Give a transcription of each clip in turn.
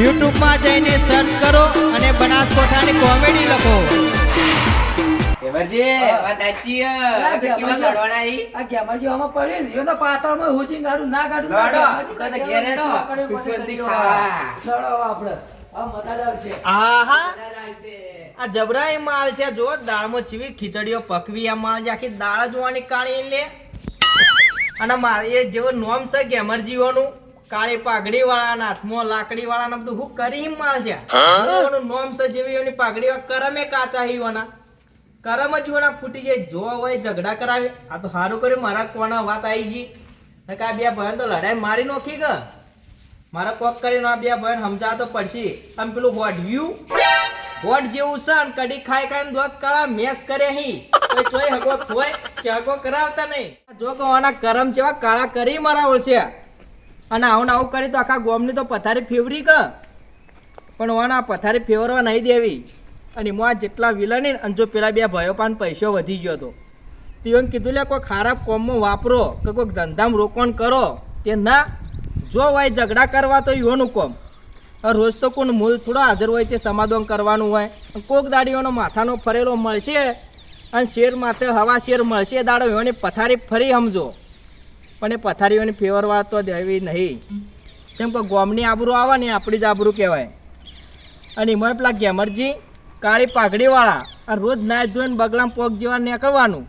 યુટ્યુબમાં જઈને સર્ચ કરો અને બનાસકોઠાની કોમેડી લખો એવરજી, વાત સાચી હે. હવે લડવાના ઈ? આ ગેમરજી આમાં પડ્યું ને, એનો પાતળમાં હુંચીને કાઢું, ના કાઢું, લડો. કાઢું. તો તો ઘેર હેડો. પકડ્યું, પકડ્યું, સુસંદી પકડ્યું. ખાવા. લડો આપણે. આ મજાદાર છે. આહા આ જબરાઈ માલ છે જો દાળમાં ચીવી ખીચડીઓ પકવી આ માલ છે આખી દાળ જોવાની કાણી લે અને મારે એ જેવો નોમ છે ગેમરજીઓનું કાળી પાઘડી વાળા હાથમાં લાકડી વાળા બધું હું કરી હિમ એનું નોમ છે જેવી એની પાઘડી કરમે કાચા હીવાના કરમ જ ઈવાના ફૂટી જાય જો હોય ઝઘડા કરાવે. આ તો સારું કર્યું મારા કોના વાત આવી ગઈ. નકર આ બે ભાઈ તો લડાઈ મારી નોખી કે. મારા કોક કરીને આ બે ભાઈ સમજા તો પડશે. આમ પેલું હોડવ્યું વોટ જેવું છે ને કડી ખાઈ ખાઈને દોત કળા મેસ કરે હી તોય હગો થોય કે હગો કરાવતા નહીં. જો આના કરમ જેવા કાળા કરી મરાવો છે અને આવું આવું કરી તો આખા ગોમની તો પથારી ફેવરી કર પણ ઓના પથારી ફેવરવા નહીં દેવી. અને એમાં આ જેટલા વિલન અને જો પેલા બે ભાઈઓ પાન પૈસો વધી ગયો હતો તો એમ કીધું, લે, કોઈ ખરાબ કોમમાં વાપરો કે કોઈક ધંધામાં રોકાણ કરો. તે ના, જો હોય ઝઘડા કરવા તો યોનું કોમ. રોજ તો કોણ મૂળ થોડો હાજર હોય તે સમાધાન કરવાનું હોય. કોક દાડીઓનો માથાનો ફરેલો મળશે અને શેર માથે હવા શેર મળશે દાડો એની પથારી ફરી સમજો. પણ એ પથારીઓની ફેવરવા તો દેવી નહીં. કેમ કે ગોમની આબરૂ આવે ને આપણી જ આબરૂ કહેવાય. અને એમાં પેલા ગેમરજી કાળી પાઘડીવાળા આ રોજ નાય ધોઈને બગલામ પોગ જેવા નીકળવાનું.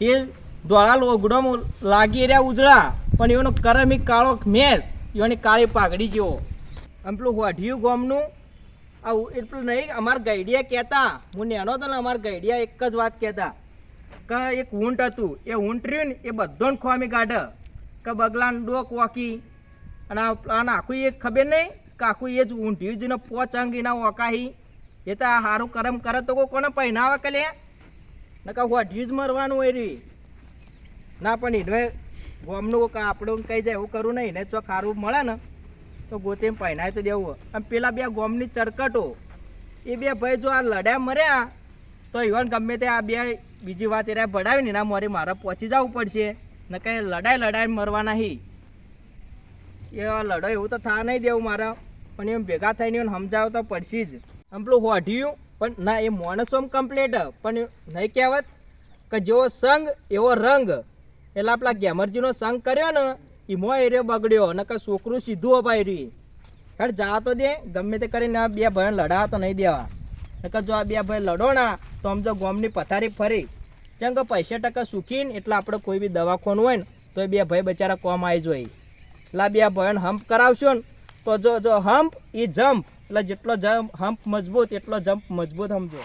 એ ધોળા લોગડો લાગી રહ્યા ઉજળા, પણ એનો કરમી કાળો મેસ, એની કાળી પાઘડી જેવો. આમ પેલું વાઢિયું ગોમનું, આવું એટલું નહીં, અમારા ગઈડિયા કહેતા, હું નેનો હતો ને, અમારા ગઈડિયા એક જ વાત કહેતા. કે એક ઊંટ હતું. એ ઊંટ રહ્યું ને, એ બધોને ખોમી કાઢે. કે બગલાને ડોક વોકી. અને અને આખું એ ખબર નહીં કે આખું એ જ ઊંઢ્યું જ ને પોચ અંગ એના ઓકાહી. એ તો આ સારું કરમ કરે તો કોઈ કોને પહેનાવે કે લે? નકા હોઢ્યું જ મરવાનું હોય રી. ના, પણ એને ગોમનું કે આપણું કહી જાય એવું કરવું નહીં ને જો ખારું મળે ને, તો ગોતે પહેનાય તો દેવું. અને પેલા બે ગોમની ચરકટો. એ બે ભાઈ જો આ લડ્યા મર્યા તો ઇવન ગમે તે આ બે બીજી વાત એરા ભડાવી ને એના મોરે મારે પહોંચી જવું પડશે. ને કઈ લડાઈ લડાઈ મરવા નહીં. એ લડાઈ લડો એવું તો થા નહીં દેવું મારા. પણ એમ ભેગા થઈને એને સમજાવ તો પડશે જ. આમ પેલું હોઢ્યું, પણ ના, એ માણસો કમ્પ્લીટ પણ નહીં કહેવત કે જેવો સંગ, એવો રંગ. એટલે આપણા ગેમરજીનો સંગ કર્યો ને, એમાં એરિયો બગડ્યો. ને કે છોકરું સીધું અપાઈ રહ્યું. હેડ, જા તો દે. ગમે તે કરીને બે ભાઈ લડાવા તો નહીં દેવા. નકર જો આ બે ભાઈ લડો ના તો આમ જો ગોમની પથારી ફરી. કેમ કે પૈસા ટકા સૂકીને એટલે આપણે કોઈ બી દવાખાનું હોય ને તો એ બે ભાઈ બચારા કોમ આવી જોઈ એટલે આ બે ભાઈઓને હમ્પ કરાવશો ને તો જો જો હમ્પ એ જમ્પ એટલે જેટલો જમ્પ હમ્પ મજબૂત એટલો જમ્પ મજબૂત સમજો.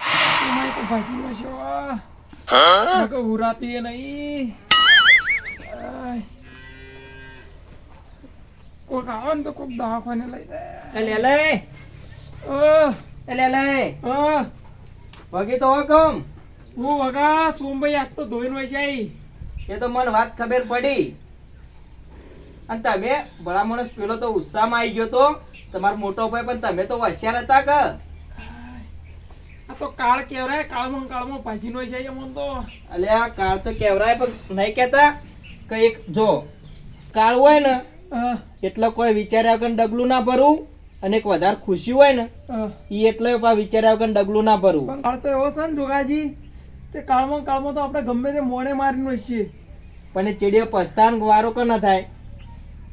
ઉરાતી નહીં. આવે ને તો કોક દવાખાને લઈ જાય. લે લે અ, એ લે. વગી તો હકમ હું વગા સોમભાઈ આજ તો ધોઈને હોય છે એ તો મને વાત ખબર પડી. અને તમે ભલા માણસ પેલો તો ઉત્સાહમાં આવી ગયો તો તમારો મોટો ભાઈ પણ તમે તો હોશિયાર હતા કે? આ તો કાળ કેવરાય કાળમાં કાળમાં ભાજી હોય છે મન તો. અલે આ કાળ તો કેવરાય પણ નહીં કહેતા? કે એક જો કાળ હોય ને એટલે કોઈ વિચાર્યા વગર ડગલું ના ભરવું અને એક વધારે ખુશી હોય ને એ એટલે વિચાર્યા વગર ડગલું ના ભરવું પણ તો એવો છે ને જોગાજી તે કાળમાં કાળમાં તો આપણે ગમે તે મોડે મારીને છીએ પણ એ ચીડીઓ પસ્તાન વારો કે ન થાય.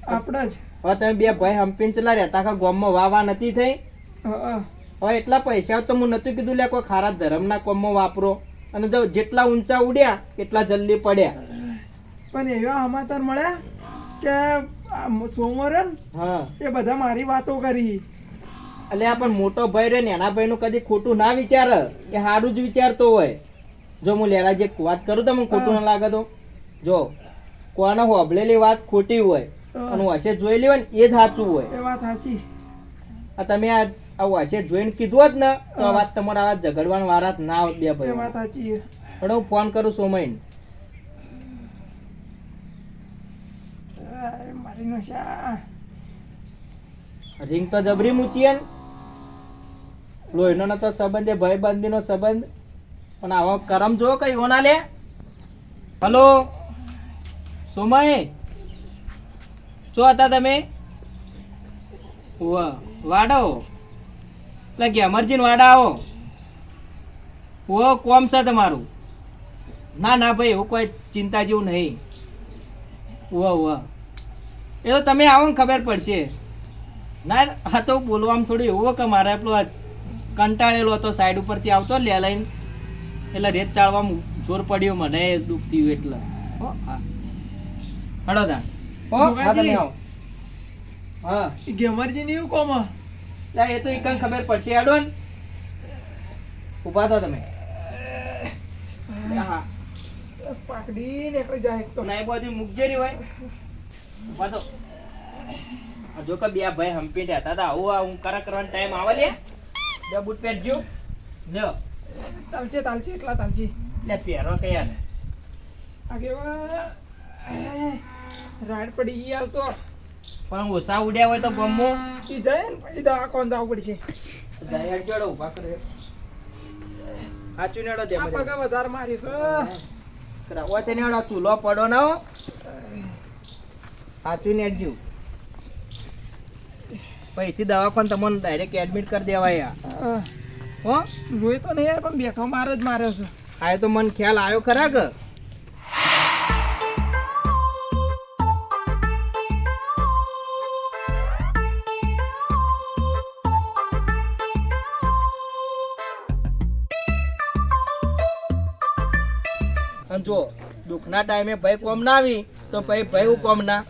આપણે જ. હવે તમે બે ભાઈ હંપીને ચલા રહ્યા તાખા ગોમમાં વાવા નથી થઈ. હવે એટલા પૈસા તો હું નતું કીધું લે કોઈ ખારા ધર્મના કોમમાં વાપરો. અને જો જેટલા ઊંચા ઉડ્યા એટલા જલ્દી પડ્યા. પણ એવા સમાચાર મળ્યા કે સોમવારે હા. એ બધા મારી વાતો કરી. એટલે પણ મોટો ભાઈ રે ને એના ભાઈનું કદી ખોટું ના વિચારે. એ સારું જ વિચારતો હોય. જો હું લેલા જે વાત કરું તો મને ખોટું ના લાગે તો. જો કોને હોબલેલી વાત ખોટી હોય અને હશે જોયેલી હોય ને એ જ સાચું હોય. એ વાત સાચી. આ તમે આ આવું હશે જોઈને કીધું હોત ને તો આ વાત તમારા આ ઝઘડવાના વારા જ ના આવત બે ભાઈ વાત સાચી પણ હું ફોન કરું સોમયને આય, શા રિંગ તો જબરી મૂચીએ ને લોહીનો નતો સંબંધ એ ભાઈબંધીનો સંબંધ પણ આવો કરમ જો કઈ ઓના લે હલો સોમય શું હતા તમે વાડો એટલે ગેમરજીન વાડા આવો ઓ કોમ છે તમારું ના ના ભાઈ એવું કોઈ ચિંતા જેવું નહીં ઓ ઓ એ તો તમે આવો ને ખબર પડશે. ના હા તો બોલવામાં થોડું એવું કે મારે પેલો કંટાળેલો હતો સાઈડ ઉપરથી આવતો લે લઈને એટલે રેત ચાળવામાં જોર પડ્યો મને દુખતી હોય એટલે. હા હડો તા. હો હા તમે આવો. ગેમરજી ની કોમ લા, એ તો એકન ખબર પડશે. હેડો ને. ઊભા થો તમે. હા. પાકડી નીકળી જાય. એક તો નાઈ બાજુ મૂકજે રી હોય. જો કે બે ભાઈ હંપી હતા. આવું આ હું કરા કરવાનો ટાઈમ આવે લે. બે બૂટ પહેરજો. જો ચાલશે ચાલશે એટલા ચાલશે લે પહેરો કે યાર. આગે રાડ પડી ગઈ હાલ તો. પણ ઓછા ઉડ્યા હોય તો બમ્મો ઈ જાય ને પછી દવાખાને જવું પડશે. જાય જોડો ઊભા કરે. સાચું નેડો દે આ પગા વધારે મારીશ કરા તેને નેડો ચૂલો પડો ના હો સાચું પછી દવાખાને તમને ડાયરેક્ટ એડમિટ કરી દેવાય હો? જોઈ તો નહીં યાર પણ બેઠો મારે જ માર્યો છે. આ તો મને ખ્યાલ આવ્યો ખરા કે? અને જો દુઃખના ટાઈમે ભાઈ કોમ ના આવી. તો ભાઈ ભાઈ હું કોમ ના?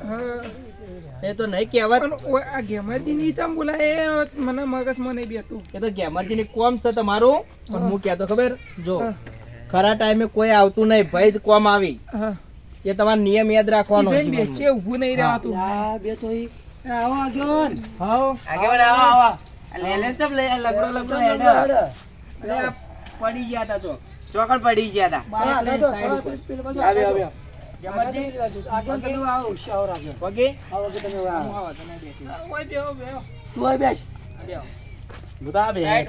એ તો નહીં કહેવત. પણ આ ગેમરજી ની ચમ બોલાય? એ મને મગજમાં નહીં બેતું એ તો ગેમરજીની કોમ છે તમારું? પણ હું કહેતો ખબર? જો ખરા ટાઈમે કોઈ આવતું નહીં ભાઈ જ કોમ આવી. એ તમારે નિયમ યાદ રાખવાનો છે ઊભું નહીં બેસીએ, હા બે તો આવો આગેવાન આવો આવો. આ લે લે ચમ લે લગડો લગડો હેડો. પડી ગયા તા તો. ચોકડ પડી ગયા તા. ઉપર. આવ્યો, આવ્યો. ફાવે પગ? આવો, હા ભાઈ આટલો પર બેહો. હા Side-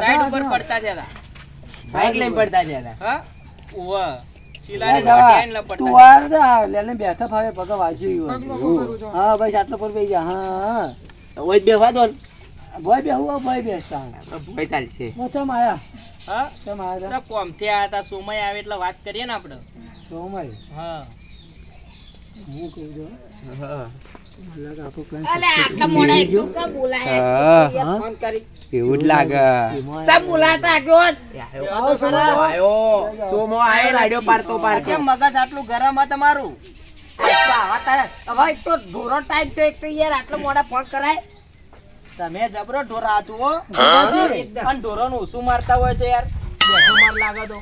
side ઉપર પડતા થયા હતા. બાઈક લઈને પડતા છે? તા. હા? ઓય બેહવા દો. ભોય ચાલશે? તો કોમથી આયા તા, સોમય આવે એટલે વાત કરીએ ને આપણે. હા. હા. અલે આટલા મોડા એકદમ કેમ બોલાયા છે? યાર ફોન કરી. એવું જ લાગે. પાડતો પાડતો. મગજ આટલું ગરમ તમારું? હવે એક તો ઢોરો ટાઈમ એક તો યાર આટલો મોડા ફોન કરાય. તમે જબરો ઢોરા છો હો. ઢોરો નું ઊંસું મારતા હોય તો યાર. બેઠો માર લાગે તો.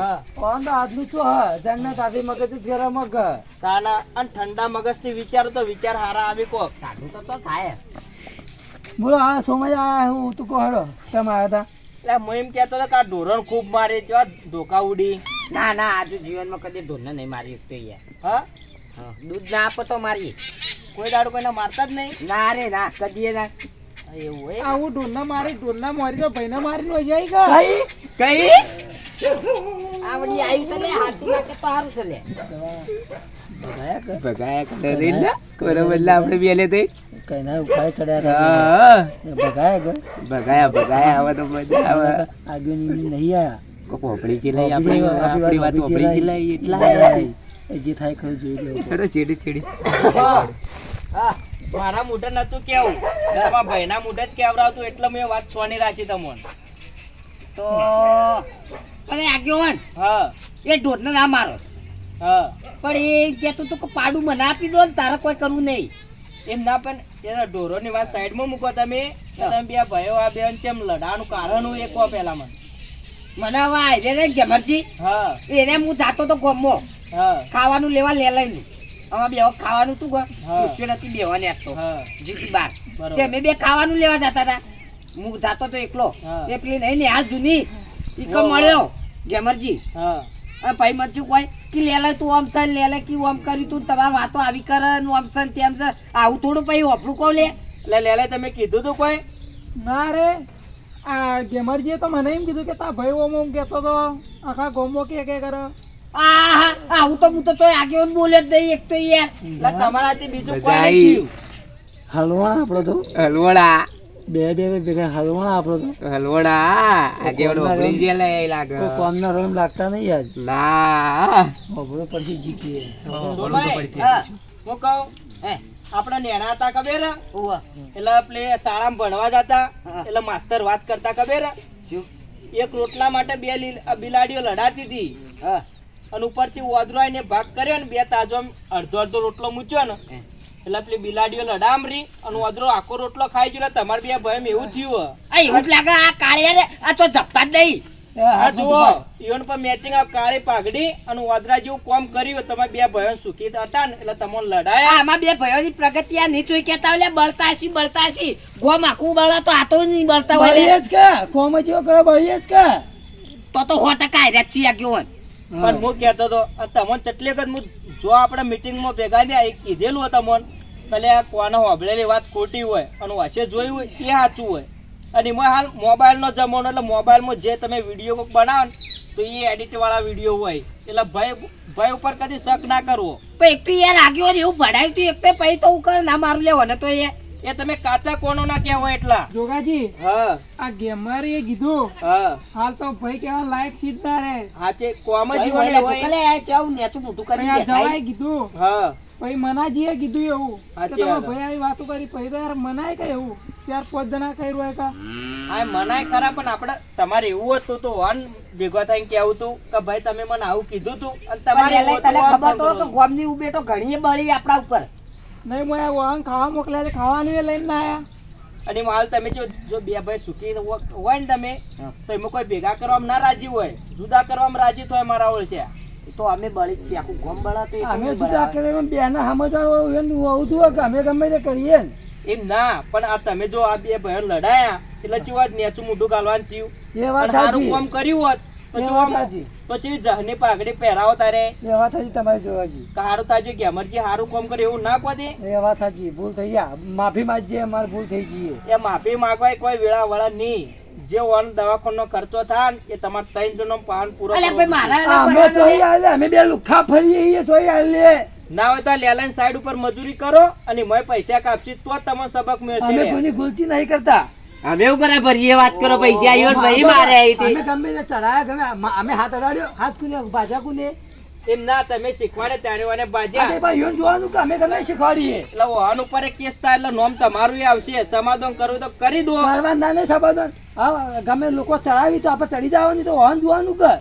હા તાના અને ઠંડા મગજથી વિચારો તો વિચાર હારા આવી કો સારું તો તો થાય. એટલે હું એમ કહેતો હતો કે આ ઢોરણ ખૂબ મારે જેવા ધોકા ઉડી. ના ના આજુ જીવનમાં કદી ઢોરને નહીં મારી એક તો યાર. હા? હા, દૂધ ના આપો તો મારી. કોઈ દાડો કોઈને મારતા જ નહીં? ના રે ના કદી ના. એવું હોય? આવું ઢોરના મારી ઢોરના મારી તો ભાઈને મારી નો જાય કા? કઈ? આવડી આવ્યું છે લે હાથું છે ભગાયા કરે રે લે કોરો બદલા આપણે બેલે તે કઈના ઉપાય ચડ્યા હા. ભગાય ભગાયા ભગાયા હવે તો મજા આવે. આગળ નહીં આયા. કો પોપડી કે લઈ આપણે આપણી વાત પોપડી કે લઈ એટલા જે થાય ખરું જોઈ લો. અરે ચેડી ચેડી હા. હા, મારા મોઢે નતું કેવું. તમારા ભાઈના મોઢે જ કેવડાવતું એટલે મેં વાત સોની રાખી તમને. તો અરે આગેવાન હા. એ ઢોરને ના મારો. હા. પણ એ કહેતું તું કે પાડું મને આપી દો ને તારે કોઈ કરવું નહીં. એમ ના પણ એ ઢોરોની વાત સાઈડમાં મૂકો તમે. તમે બે ભાઈઓ આ બેન કેમ લડાનું કારણ હું એક કો પહેલા મને મને હવે આયરે ને જમરજી હા. એને હું જાતો તો ગમો. હા. ખાવાનું લેવા લે લઈને. હવે બે ખાવાનું તું હા. નથી બેવાની આપતો હા. જીતી બાર. તે અમે બે ખાવાનું લેવા જતા હતા હું જાતો તો એકલો. એ પેલી નહીં ને આ જૂની. ઈકો મળ્યો. ગેમરજી. હા. અને ભાઈ મત શું કોઈ કે લેલે તું આમ છે લેલે કે આમ કર્યું તું તમારી વાતો આવી કરે ને આમ સન તેમ છે. આવું થોડું પછી વાપરું કહું લે. એટલે લેલે તમે કીધું તું કોઈ? ના રે. આ ગેમરજીએ તો મને એમ કીધું કે તા ભાઈ ઓમ ઓમ કહેતો તો આખા ગોમો કે કે કરે. આવું તો હું તો ચોય આગેવાન બોલે જ નહીં એક તો યાર. તમારાથી બીજું કોઈ હલવાણ આપણો તો. હલવાણા. બે બે બે ભેગા હલવાણા આપણો તો. હલવડા આગેવાનો ઉભરી ગયા લે લાગે. તો કોમ કોમના રોમ લાગતા નહીં યાર ના. અભરો પછી જીકીએ સોમાઈ, હા. હું કહું એ આપણા નેણા હતા ખબર. એટલે પ્લે શાળામાં ભણવા જતા એટલે માસ્તર વાત કરતા ખબર? હે? એક રોટલા માટે બે બિલાડીઓ લડાતી હતી. હા. અને ઉપરથી ઓદરોય ને ભાગ કર્યો ને બે તાજો અડધો અડધો રોટલો મૂક્યો ને એટલે પેલી બિલાડીઓ લડામરી અને ઓદરો આખો રોટલો ખાઈ ગયો તમારે બે ભયમ એવું થયું હે. આ એવું જ લાગે આ કાળિયા રે આ તો ઝપટા જ નહીં. આ જુઓ ઈવન પર મેચિંગ આ કાળી પાઘડી અને ઓદરા જેવું કોમ કર્યું તમે બે ભયો સુખી હતા ને એટલે તમને લડાયા. આમાં બે ભયોની પ્રગતિ આ નીચું કેતા હોય લે બળતા છી બળતા છી ગોમ આખું બળે તો આ તો નહીં બળતા હોય જ કે કોમ જેવો કરો ભાઈ જ કે. તો તો સો ટકા હાર્યા છીએ આ કેવો પણ હું કહેતો હતો તમને ચટલેક જ હું જો આપણે મિટિંગમાં ભેગા થયા એ કીધેલું હતું મને ભલે આ કોને હોભળેલી વાત ખોટી હોય અને વાસે જોયું હોય એ સાચું હોય. અને એમાં હાલ મોબાઈલનો જમાનો એટલે મોબાઈલમાં જે તમે વીડિયો કોઈક બનાવો તો એ એડિટ વાળા વીડિયો હોય. એટલે ભય ભય ઉપર કદી શક ના કરવો. પણ એક તો યાર લાગ્યો ને એવું ભણાયું તું એક તો પછી તો હું કર ના મારું લેવો ને તો એ એ તમે કાચા કોનો ના કહેવાય એટલા? જોગાજી હા. આ ગેમર એ કીધું. હા. હાલ તો ભાઈ કેવા લાયક સીધા રે. હાચે કોમ જ હોય. ચોકલે આ ચાવું નેચું મોટું કરી દે જવાય કીધું. હા. પછી મનાજીએ કીધું એવું. તમે ભાઈ આવી વાતો કરી પછી તો યાર મનાય કે એવું. ચાર પાંચ જણા કર્યું હોય કા હા મનાય ખરા પણ આપણે તમારે એવું હતું તો વન ભેગા થઈને કેવું તું કે ભાઈ તમે મને આવું કીધું તું. અને તમારે તને ખબર તો કે ગોમની ઉબેટો ઘણી બળી આપણા ઉપર. નહીં મને વાહન ખાવા મોકલ્યા છે ખાવાનું એ લઈને ના આવ્યા અને માલ તમે જો જો બે ભાઈ સુખી હોય ને તમે તો એમાં કોઈ ભેગા કરવામાં ના રાજી હોય. જુદા કરવામાં રાજી તો મારા ઓળશે તો અમે બળી જ છીએ આખું ગોમ બળા અમે જુદા કરીને કરે બે ના સમજવા હોવું જોઈએ કે અમે ગમે તે કરીએ ને. એમ ના પણ આ તમે જો આ બે ભાઈઓ લડાયા એટલે ચેવા જ નેચું મોઢું ગાલવાનું થયું. એ વાત સારું કામ કર્યું હોત તો તો ચેવી જહની પાઘડી પહેરાવો તારે. એ વાત તમારી જોવાજી કારું તાજો ગેમરજી હારું કામ કરે એવું ના કહો દે એ વાત ભૂલ થઈ ગયા. માફી માંગજે અમાર ભૂલ થઈ ગઈ એ માફી માંગવાય કોઈ વેળા વળા નહીં. જે વન દવાખાનો ખર્ચો થાય એ તમાર ત્રણ જણનો પાન પૂરો અલે ભાઈ મારા અમે ચોઈ આલે અમે બે લુખા ફરીએ એ ચોઈ આલે. ના હોય તો લેલાઈન સાઈડ ઉપર મજૂરી કરો અને મય પૈસા કાપશી તો તમને સબક અમે મળશે કોઈની ગુલચી નહીં કરતા. અમે બરાબર એ વાત કરો પૈસા આવ્યો ભાઈ મારે આવી અમે ગમે તે ચડાયા ગમે અમે હાથ અડાડ્યો હાથ કુને બાજા કુને એમ ના તમે શીખવાડે ત્યારે અને બાજા અરે ભાઈ યોન જોવાનું કે અમે તમે શીખવાડીએ. એટલે વાહન ઉપર એક કેસ થાય એટલે નોમ તમારું આવશે. સમાધાન કરવું તો કરી દો. કરવા ના ને સમાધાન. હા ગમે લોકો ચડાવી તો આપણે ચડી જવાની તો વાહન જોવાનું કે?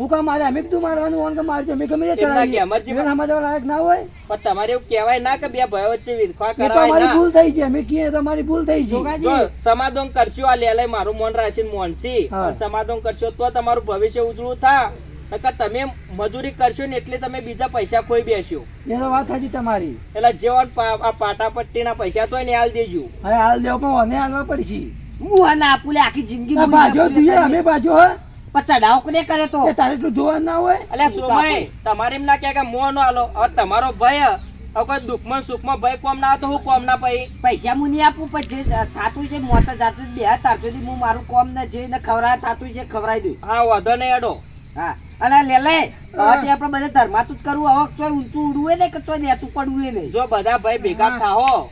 હું મારે અમે કીધું મારવાનું ઓન કે મારજો. અમે ગમે તે એમ ના કે ચડાવીએ અમારે જીવન સમજવા લાયક ના હોય. પણ તમારે એવું કહેવાય ના કે બે ભાઈઓ વચ્ચે વિરખવા એ તો કરાય અમારી ભૂલ થઈ છે. અમે કીએ તમારી ભૂલ થઈ છે. જો સમાધાન કરશો આ લેલે મારું મોન રાશીને મોન છે. સમાધાન કરશો તો તમારું ભવિષ્ય ઉજળું થા. નકર તમે મજૂરી કરશો ને એટલે તમે બીજા પૈસા ખોઈ બેસ્યો એ તો વાત હતી તમારી. એટલે જેવા આ પાટાપટ્ટીના પૈસા તો એને હાલ દેજો. હવે હાલ દેવો પણ મને હાલવા પડશે. હું આને ના આપું લે આખી જિંદગી બાજો કરી. અમે બાજો હે. ચડાવો કોને કરે તો? તારે એટલું જોવાનું ના હોય. અલ્યા સોમાય તમારે એમ ના કહે કે મોં નો હાલો હવે તમારો ભય હવે કોઈ દુઃખમાં સુખમાં ભય કોમ ના તો હું કોમ ના પઈ પૈસા હું નહીં આપું પણ જે થાતું છે મોચા જાતું બે તાર સુધી હું મારું કોમ ને જે ને ખવડાવે થાતું છે ખવડાવી દઉં. હા વાંધો નહીં અડો હા. અને લે લે. હવે આપણે બધા ધર્માતું જ કરવું. હવે ચોય ઊંચું ઉડવું ને કે ચોય નેચું પડવું નહીં. જો બધા ભાઈ ભેગા થાહો.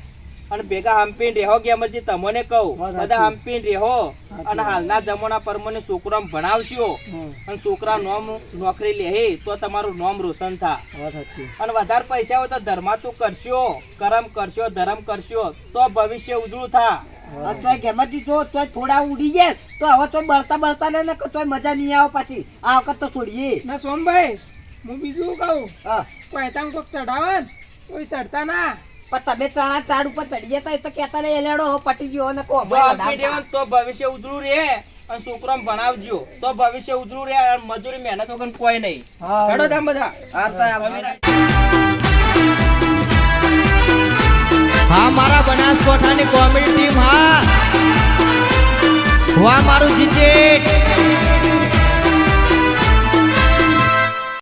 અને ભેગા હંપીને રહેો કે અમરજી તમને કહું. બધા સાચી. રહેો અને હાલના જમાના પરમને છોકરા ભણાવશો અને છોકરા નોમ નોકરી લે તો તમારું નોમ રોશન થા અને વધારે પૈસા હોય તો ધર્માતું કરશો કરમ કરશો ધર્મ કરશો તો ભવિષ્ય ઉજળું થા ચોય ગેમજી જો ચોય થોડા ઉડી જાય તો હવે ચોય બળતા બળતા ને ચોય મજા નહીં આવે પછી. આ વખત તો છોડીએ. ના સોમભાઈ હું બીજું કહું. હા. કોઈ તમે કોક ચઢાવે કોઈ ચડતા ના. પણ તમે ચણા ચાડ ઉપર ચડી જતા એ તો કેતા રે એલેડો પટી ગયો ને કો તો ભવિષ્ય ઉજળું રે અને છોકરો ભણાવજો. તો ભવિષ્ય ઉજળું રે મજૂરી મહેનત વગર કોઈ નહીં. હા. ચડો તમે બધા. હા મારા બનાસકોઠાની કોમેડી ટીમ હા. વાહ મારું જીજેટ